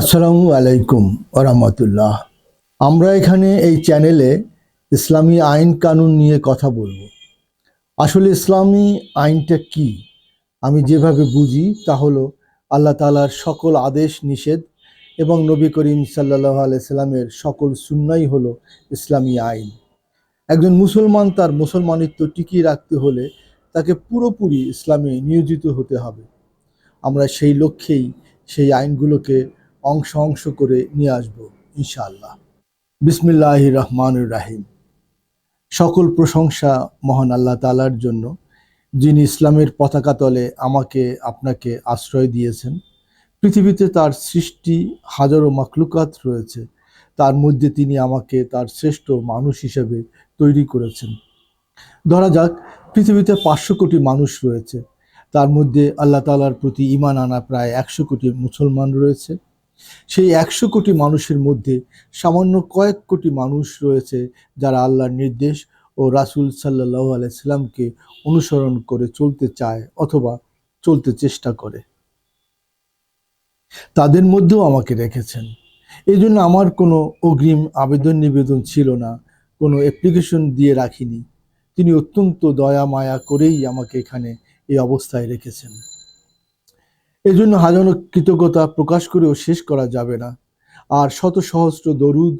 আসসালামু আলাইকুম ওরহমতুল্লাহ আমরা এখানে এই চ্যানেলে ইসলামী আইন কানুন নিয়ে কথা বলব। আসলে ইসলামী আইনটা কি? আমি যেভাবে বুঝি তা হলো আল্লাহ তালার সকল আদেশ, নিষেধ এবং নবী করিম সাল্লাহ আলাইসাল্লামের সকল সুন্নাই হলো ইসলামী আইন। একজন মুসলমান তার মুসলমানিত্ব টিকিয়ে রাখতে হলে তাকে পুরোপুরি ইসলামে নিয়োজিত হতে হবে। আমরা সেই লক্ষ্যেই সেই আইনগুলোকে অংশ অংশ করে নিয়ে আসব, ইনশাআল্লাহ। বিসমিল্লাহ রহমান রাহিম। সকল প্রশংসা মহান আল্লাহ তালার জন্য, যিনি ইসলামের পতাকা তলে আমাকে, আপনাকে আশ্রয় দিয়েছেন। পৃথিবীতে তার সৃষ্টি হাজারো মাকলুকাত রয়েছে। তার মধ্যে তিনি আমাকে তার শ্রেষ্ঠ মানুষ হিসেবে তৈরি করেছেন। ধরা যাক, পৃথিবীতে পাঁচশো কোটি মানুষ রয়েছে। তার মধ্যে আল্লাহ তালার প্রতি ইমান আনা প্রায় একশো কোটি মুসলমান রয়েছে। সেই একশো কোটি মানুষের মধ্যে সামান্য কয়েক কোটি মানুষ রয়েছে যারা আল্লাহর নির্দেশ ও রাসুল সাল্লাহ আলাইসাল্লামকে অনুসরণ করে চলতে চায় অথবা চলতে চেষ্টা করে। তাদের মধ্যেও আমাকে রেখেছেন। এই জন্য আমার কোনো অগ্রিম আবেদন নিবেদন ছিল না, কোনো অ্যাপ্লিকেশন দিয়ে রাখিনি। তিনি অত্যন্ত দয়া মায়া করেই আমাকে এখানে এই অবস্থায় রেখেছেন। এই জন্য হাজারো কৃতজ্ঞতা প্রকাশ করেও শেষ করা যাবে না। আর শত সহস্র দরুদ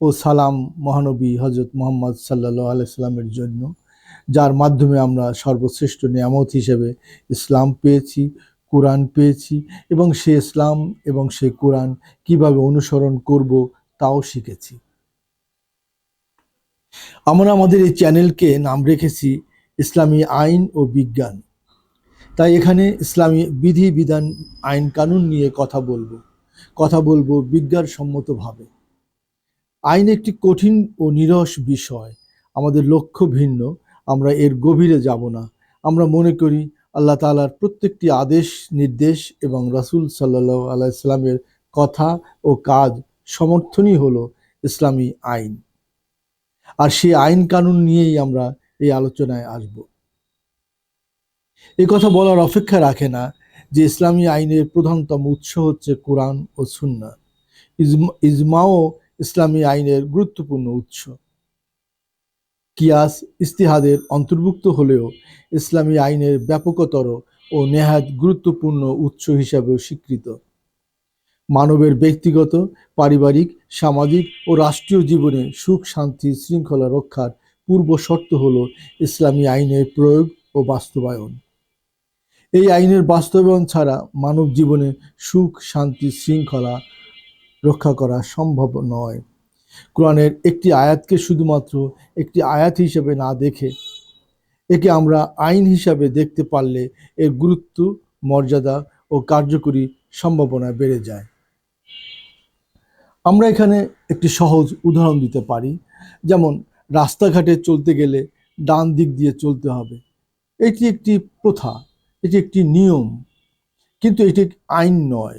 ও সালাম মহানবী হজরত মোহাম্মদ সাল্লাহ আলাইসাল্লামের জন্য, যার মাধ্যমে আমরা সর্বশ্রেষ্ঠ নিয়ামত হিসেবে ইসলাম পেয়েছি, কোরআন পেয়েছি এবং সে ইসলাম এবং সে কোরআন কীভাবে অনুসরণ করব তাও শিখেছি। আমরা আমাদের এই চ্যানেলকে নাম রেখেছি ইসলামী আইন ও বিজ্ঞান। তাই এখানে ইসলামী বিধি, বিধান, আইন, কানুন নিয়ে কথা বলব। কথা বলব বিজ্ঞানসম্মতভাবে। আইন একটি কঠিন ও নিরস বিষয়। আমাদের লক্ষ্য ভিন্ন। আমরা এর গভীরে যাব না। আমরা মনে করি আল্লাহ তালার প্রত্যেকটি আদেশ, নির্দেশ এবং রাসুল সাল্লাহ আলাইসাল্লামের কথা ও কাজ সমর্থনই হলো ইসলামী আইন। আর সেই আইন, কানুন নিয়েই আমরা এই আলোচনায় আসব। এই কথা বলার অপেক্ষা রাখে না যে ইসলামী আইনের প্রধানতম উৎস হচ্ছে কোরআন ও সুন্না। ইজমাও ইসলামী আইনের গুরুত্বপূর্ণ উৎস। কিয়াস ইস্তিহাদের অন্তর্ভুক্ত হলেও ইসলামী আইনের ব্যাপকতর ও নেহাত গুরুত্বপূর্ণ উৎস হিসাবেও স্বীকৃত। মানবের ব্যক্তিগত, পারিবারিক, সামাজিক ও রাষ্ট্রীয় জীবনে সুখ, শান্তি, শৃঙ্খলা রক্ষার পূর্ব শর্ত হল ইসলামী আইনের প্রয়োগ ও বাস্তবায়ন। এই আইনের বাস্তবায়ন ছাড়া মানব জীবনে সুখ, শান্তি, শৃঙ্খলা রক্ষা করা সম্ভব নয়। কোরআনের একটি আয়াতকে শুধুমাত্র একটি আয়াত হিসেবে না দেখে, একে আমরা আইন হিসাবে দেখতে পারলে এর গুরুত্ব, মর্যাদা ও কার্যকরী সম্ভাবনা বেড়ে যায়। আমরা এখানে একটি সহজ উদাহরণ দিতে পারি, যেমন রাস্তাঘাটে চলতে গেলে ডান দিক দিয়ে চলতে হবে। এটি একটি প্রথা এটি একটি নিয়ম, কিন্তু এটি আইন নয়।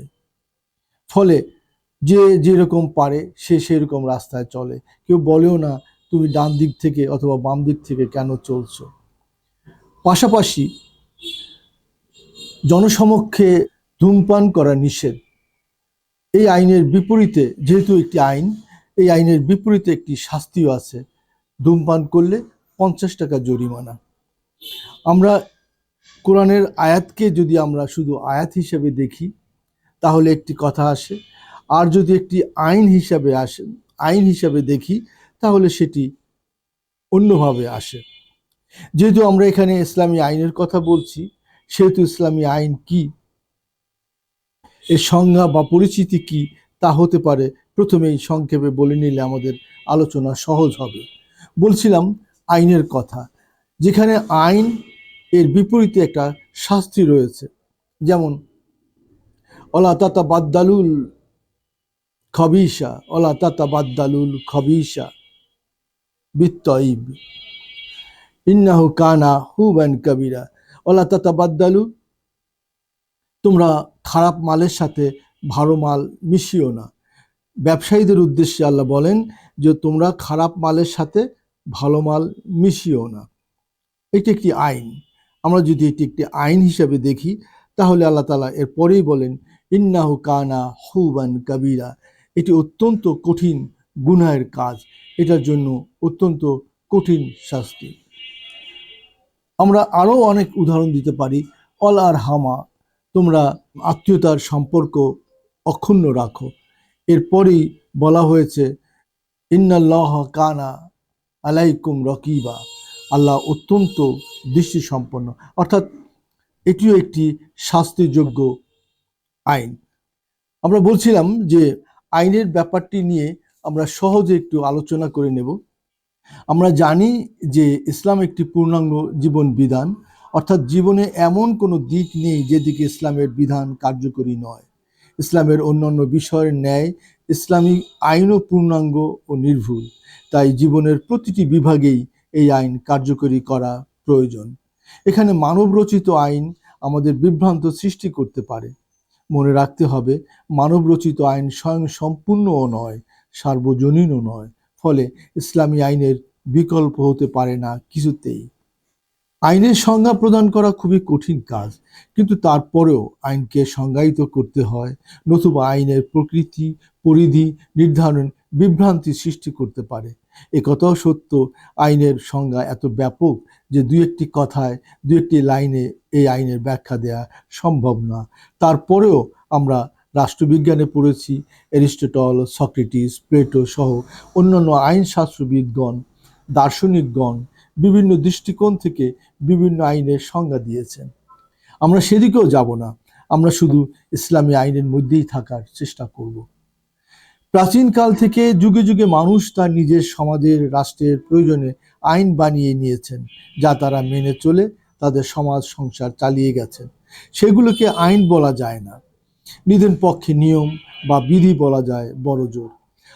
ফলে যে যেরকম পারে, সে সেরকম রাস্তায় চলে। কেউ বলেও না, তুমি ডান দিক থেকে অথবা বাম দিক থেকে কেন চলছো? পাশাপাশি জনসমক্ষে ধূমপান করা নিষেধ। এই আইনের বিপরীতে, যেহেতু একটি আইন, এই আইনের বিপরীতে একটি শাস্তিও আছে। ধূমপান করলে পঞ্চাশ টাকা জরিমানা। আমরা কোরআনের আয়াতকে যদি আমরা শুধু আয়াত হিসেবে দেখি, তাহলে একটি কথা আসে। আর যদি একটি আইন হিসাবে আসে, আইন হিসাবে দেখি, তাহলে সেটি অন্যভাবে আসে। যেহেতু আমরা এখানে ইসলামী আইনের কথা বলছি, সেহেতু ইসলামী আইন কি? এর সংজ্ঞা বা পরিচিতি কি? তা হতে পারে, প্রথমেই সংক্ষেপে বলে নিলে আমাদের আলোচনা সহজ হবে। বলছিলাম আইনের কথা, যেখানে আইন এর বিপরীতে একটা শাস্তি রয়েছে। যেমন, অলা তাতা বাদ্দালুল খবিসা অলা তাতা বাদ্দালুল খবিসা বিত্তইব ইন্নাহু কানা হুবান কবিরা, অলা তাতা বাদ্দালু, তোমরা খারাপ মালের সাথে ভালো মাল মিশিও না। ব্যবসায়ীদের উদ্দেশ্যে আল্লাহ বলেন যে, তোমরা খারাপ মালের সাথে ভালো মাল মিশিও না। এটি একটি আইন। আমরা যদি এটি একটি আইন হিসাবে দেখি, তাহলে আল্লাহ তালা এর পরেই বলেন, ইন্নাহু কানা হুবান কাবিরা। এটি অত্যন্ত কঠিন গুনাহের কাজ। এটার জন্য অত্যন্ত কঠিন শাস্তি। আমরা আরও অনেক উদাহরণ দিতে পারি। অল আর হামা, তোমরা আত্মীয়তার সম্পর্ক অক্ষুণ্ণ রাখো। এরপরেই বলা হয়েছে, ইন্নাল্লাহ কানা আলাইকুম রকিবা। আল্লাহ অত্যন্ত দৃষ্টি সম্পন্ন অর্থাৎ এটিও একটি শাস্তিযোগ্য আইন। আমরা বলছিলাম যে আইনের ব্যাপারটি নিয়ে আমরা সহজে একটু আলোচনা করে নেব। আমরা জানি যে ইসলাম একটি পূর্ণাঙ্গ জীবন বিধান, অর্থাৎ জীবনে এমন কোনো দিক নেই যেদিকে ইসলামের বিধান কার্যকরী নয়। ইসলামের অন্যান্য বিষয়ের ন্যায় ইসলামিক আইনও পূর্ণাঙ্গ ও নির্ভুল। তাই জীবনের প্রতিটি বিভাগেই এই আইন কার্যকরী করা প্রয়োজন। এখানে মানবরচিত আইন আমাদের বিভ্রান্ত সৃষ্টি করতে পারে। মনে রাখতে হবে, মানবরচিত আইন স্বয়ং সম্পূর্ণও নয়, সার্বজনীনও নয়, ফলে ইসলামী আইনের বিকল্প হতে পারে না কিছুতেই। আইনের সংজ্ঞা প্রদান করা খুবই কঠিন কাজ, কিন্তু তারপরেও আইনকে সংজ্ঞায়িত করতে হয়, নতুবা আইনের প্রকৃতি, পরিধি নির্ধারণ, বিভ্রান্তি সৃষ্টি করতে পারে। একথাও সত্য, আইনের সংজ্ঞা এত ব্যাপক যে দুই একটি কথায় দু একটি লাইনে এই আইনের ব্যাখ্যা দেয়া সম্ভব না। তারপরেও আমরা রাষ্ট্রবিজ্ঞানে পড়েছি, অ্যারিস্টটল, সক্রেটিস, প্লেটো সহ অন্যান্য আইনশাস্ত্রবিদগণ, দার্শনিকগণ বিভিন্ন দৃষ্টিকোণ থেকে বিভিন্ন আইনের সংজ্ঞা দিয়েছেন। আমরা সেদিকেও যাব না। আমরা শুধু ইসলামী আইনের মধ্যেই থাকার চেষ্টা করব। প্রাচীনকাল থেকে যুগে যুগে মানুষ তার নিজের সমাজের, রাষ্ট্রের প্রয়োজনে আইন বানিয়ে নিয়েছেন, যা তারা মেনে চলে তাদের সমাজ সংসার চালিয়ে গেছেন। সেগুলোকে আইন বলা যায় না। নিধেন পক্ষে নিয়ম বা বিধি বলা যায় বড় জোর।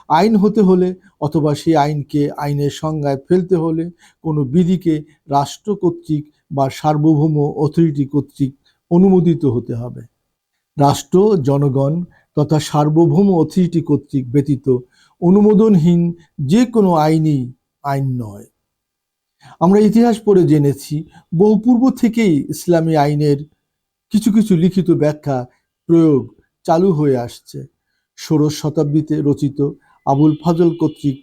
আইন হতে হলে অথবা সেই আইনকে আইনের সংজ্ঞায় ফেলতে হলে কোনো বিধিকে রাষ্ট্র কর্তৃক বা সার্বভৌম অথরিটি কর্তৃক অনুমোদিত হতে হবে। রাষ্ট্র, জনগণ তথা সার্বভৌম অথরিটি কর্তৃক ব্যতীত অনুমোদনহীন যে কোনো আইনই আইন নয়। আমরা ইতিহাস পড়ে জেনেছি, বহু পূর্ব থেকেই ইসলামী আইনের কিছু কিছু লিখিত ব্যাখ্যা প্রয়োগ চালু হয়ে আসছে। ষোড়শ শতাব্দীতে রচিত আবুল ফজল কর্তৃক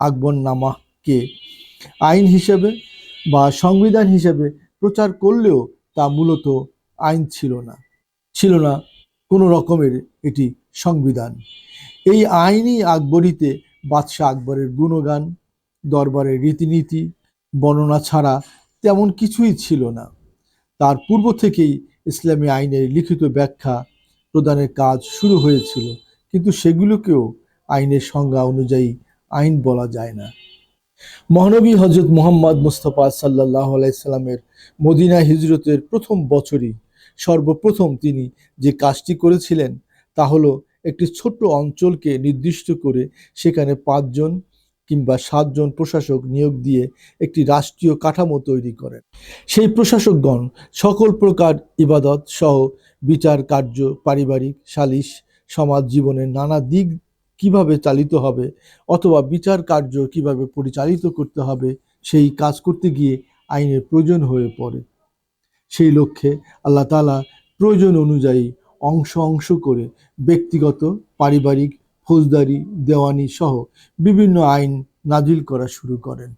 আকবর নামাকে আইন হিসেবে বা সংবিধান হিসেবে প্রচার করলেও তা মূলত আইন ছিল না। ছিল না কোনো রকমের এটি সংবিধান। এই আইনই আকবরীতে বাদশাহ আকবরের গুণগান, দরবারের রীতিনীতি, বর্ণনা ছাড়া তেমন কিছুই ছিল না। তার পূর্ব থেকেই ইসলামী আইনের লিখিত ব্যাখ্যা প্রদানের কাজ শুরু হয়েছিল, কিন্তু সেগুলোকেও আইনের সংজ্ঞা অনুযায়ী আইন বলা যায় না। মহানবী হজরত মোহাম্মদ মুস্তফা সাল্লাহ আলাইসাল্লামের মদিনা হিজরতের প্রথম বছরই সর্বপ্রথম তিনি যে কাজটি করেছিলেন তা হলো একটি ছোট্ট অঞ্চলকে নির্দিষ্ট করে সেখানে পাঁচজন কিংবা সাতজন প্রশাসক নিয়োগ দিয়ে একটি রাষ্ট্রীয় কাঠামো তৈরি করেন। সেই প্রশাসকগণ সকল প্রকার ইবাদত সহ বিচার কার্য, পারিবারিক, সালিশ, সমাজ জীবনের নানা দিক কীভাবে চালিত হবে অথবা বিচার কার্য কীভাবে পরিচালিত করতে হবে, সেই কাজ করতে গিয়ে আইনের প্রয়োজন হয়ে পড়ে। সেই লক্ষ্যে আল্লাহ তালা প্রয়োজন অনুযায়ী অংশ অংশ করে ব্যক্তিগত, পারিবারিক, ফৌজদারি, দেওয়ানি সহ বিভিন্ন আইন নাজিল করা শুরু করেন।